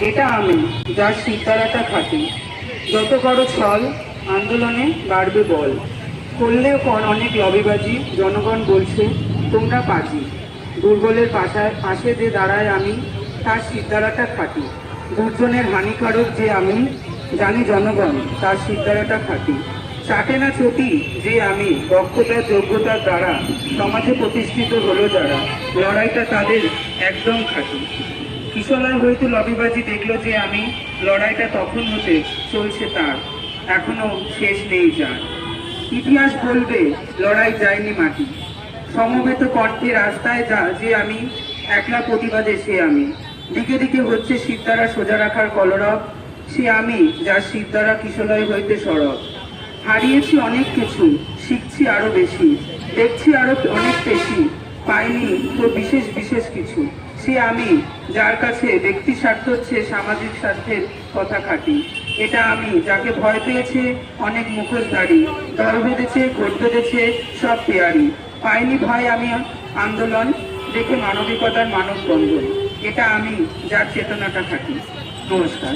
এটা আমি, যার সিতারাটা খাটি। যত বড় ছল, আন্দোলনে বাড়বে বল। করলেও অনেক লবিবাজি, জনগণ বলছে, তোমরা পাজি। দুর্বলের পাশায় পাশে যে দাঁড়ায় আমি, তার সিদ্ধারাটা খাটি। দুর্জনের হানিকারক যে আমি, জানি জনগণ, তার সিদ্ধারাটা খাটি। চাটে না চটি যে আমি দক্ষতার যোগ্যতার দ্বারা সমাজে প্রতিষ্ঠিত হলো যারা। লড়াইটা তাদের একদম খাটি। কিশোরয় হয়তো লবিবাজি দেখল যে আমি লড়াইটা তখন হতে চলছে তার। এখনও শেষ নেই যার। ইতিহাস বলবে, লড়াই যায়নি মাটি। সমবেত কণ্ঠে রাস্তায় যা, যে আমি, একলা প্রতিবাদে সে আমি। দিকে দিকে হচ্ছে সিদ্ধারা সোজা রাখার কলরব, সে আমি যার সিদ্ধারা কিশোরয় হইতে সরব। হারিয়েছি অনেক কিছু, শিখছি আরও বেশি, দেখছি আরও অনেক বেশি, পাইনি তো বিশেষ বিশেষ কিছু। সে আমি, যার কাছে ব্যক্তি স্বার্থ হচ্ছে সামাজিক স্বার্থের কথা খাটি। এটা আমি, যাকে ভয় পেয়েছে অনেক মুখোশধারী দল বেঁধেছে ভোট বেঁধেছে সব পেয়ারি পাইনি ভয় আমি আন্দোলন, দেখে মানবিকতার মানব মানববন্ধন এটা আমি, যার চেতনাটা থাকি নমস্কার।